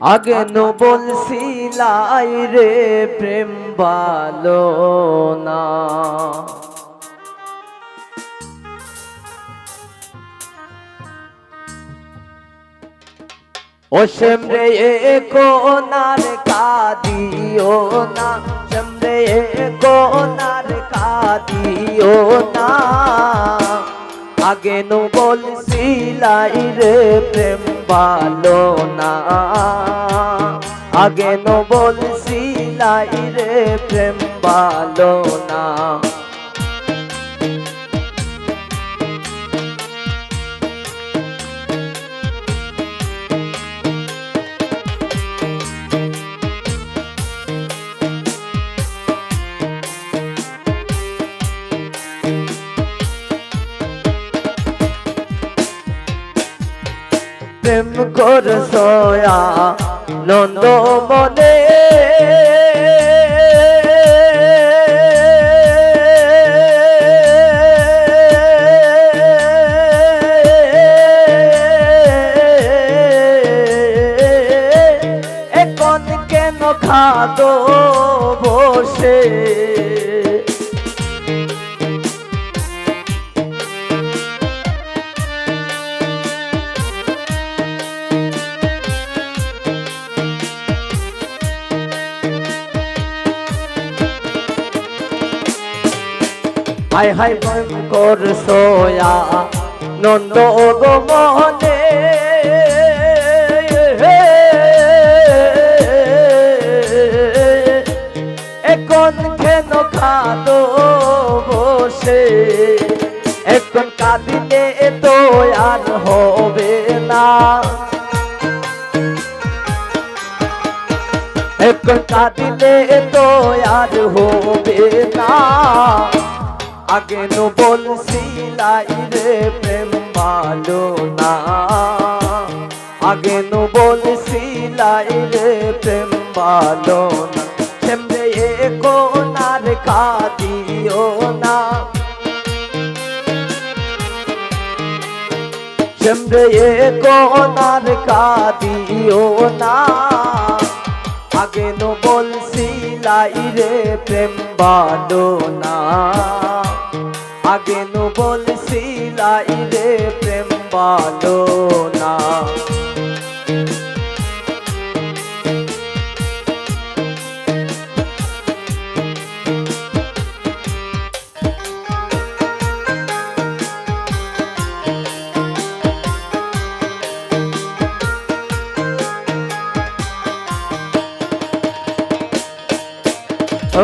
আগে বলছিলাই রে প্রেম বালো না। ও এ কোনার কাদিও না। এ কোনার কাদিও না। আগে নো বলছিলাই রে প্রেম ভালো না। আগে নো বলছিলাই রে প্রেম ভালো না। প্রেম কর সয়া নন্দ মনে। এখন কেন খাদো বসে? হাই হাই কর সোয়া, নন্দ গো মনে এখন কেন খাদো বসে এখন কাঁদিলে তো আর হবে না। এখন কাঁদিলে তো আর হবে না। আগে নো বলছিলাই রে প্রেম ভালো না। আগে নো বলছিলাই রে প্রেম ভালো না। সেমরে এ কোনার কাঁদিও না। সেমরে এ কোনার কাঁদিও না। আগে নো বলছিলাই রে প্রেম ভালো না। আগে নো বলছিলাই রে প্রেম ভালো না।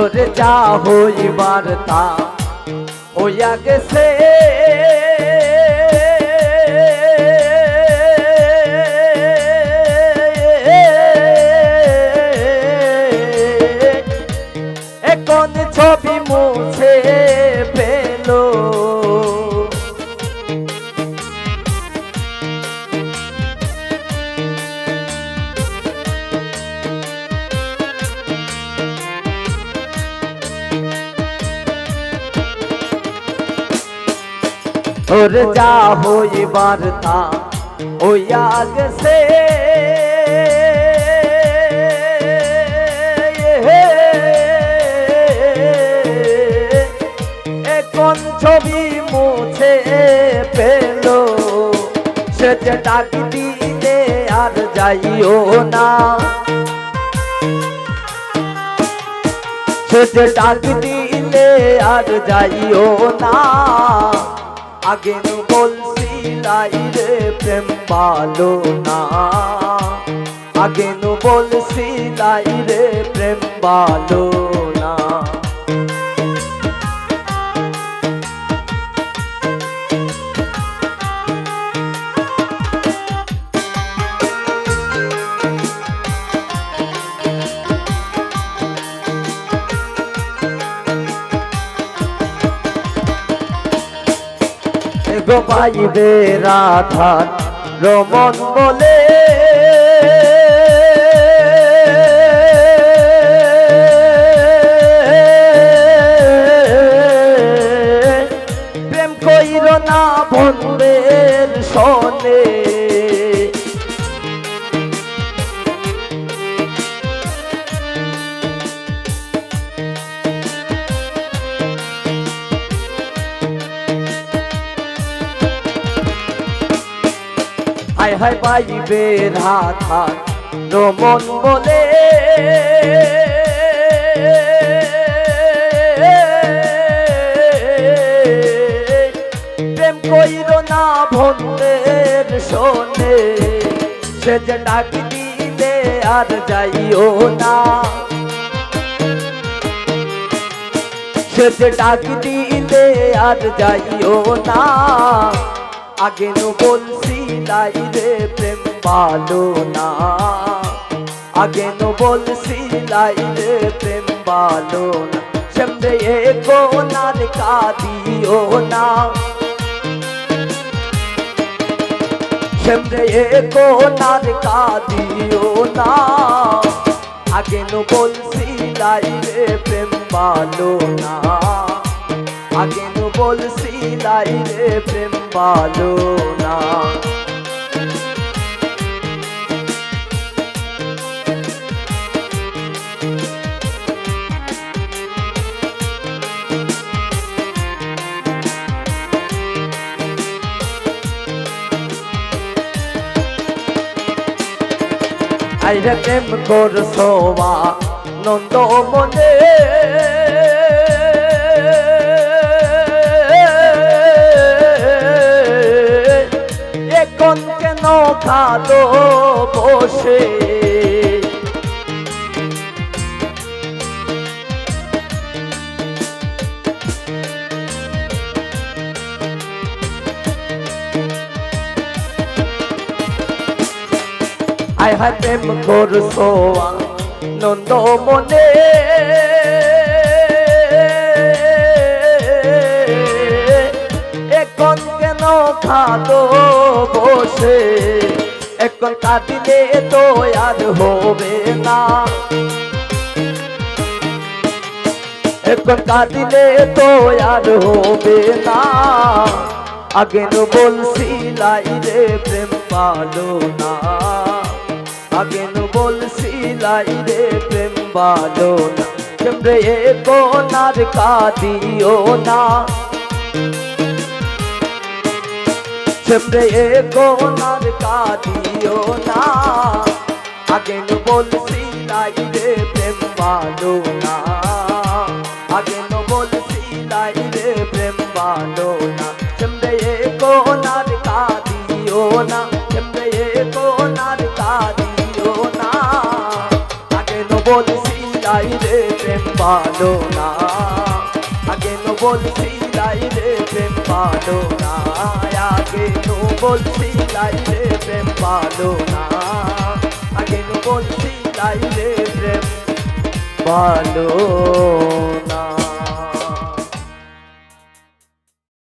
ওরে যা হইবার তা হইয়া গেছে ওর যা হইবার তা হইয়া গেছে এখন ছবি মুছে পেল সে যে ডাক দিলে আর যাইও না। সে যে ডাক দিলে আর যাইও না। আগে বলছি বলছিলাই রে প্রেম পালো না আগে বলছি বলছিলাই রে প্রেম ভালো পাইবে রাধার রমন বলে। প্রেম কইর না বন্ধের সনে। হায় পাইবে রাধা রমন বলে প্রেম কইর না ভন্তের শোনে, সে যে ডাক দিলে আর যাইও না। সে যে ডাক দিলে আর যাইও না। আগে বলছি লাই রে প্রেম পালো না। আগে নু বলছি লাই রে প্রেম পালো না। সেমরে এ কোনার কাদিও না। সেমরে এ কোনার কাদিও না। আগে নু বলছি লাই রে প্রেম পালো না। আগে নু বলছি লাই রে প্রেম পালো না। আইরে প্রেম করছ নন্দ মনে। এখন কেন কালো বসে? আয় হায় প্রেম করছ নন্দ মনে। এখন কেন খালো বসে? এখন কাঁদিলে তো আর হবে না। এখন কাঁদিলে তো আর হবে না। আগে বলছি, লাই রে প্রেম পালো না। আগে নু বলছি লাই রে প্রেম পালো না কেমরে এ কোনার কাদিও না। কেমরে এ কোনার কাদিও না। আগে নু বলছি লাই রে প্রেম পালো না আগে নু বলছি লাই রে প্রেম পালো পালো না। আগে নো বলছি লাই রে প্রেম পালো না। আগে নো বলছি লাই রে প্রেম পালো না। আগে নো বলছি লাই রে প্রেম পালো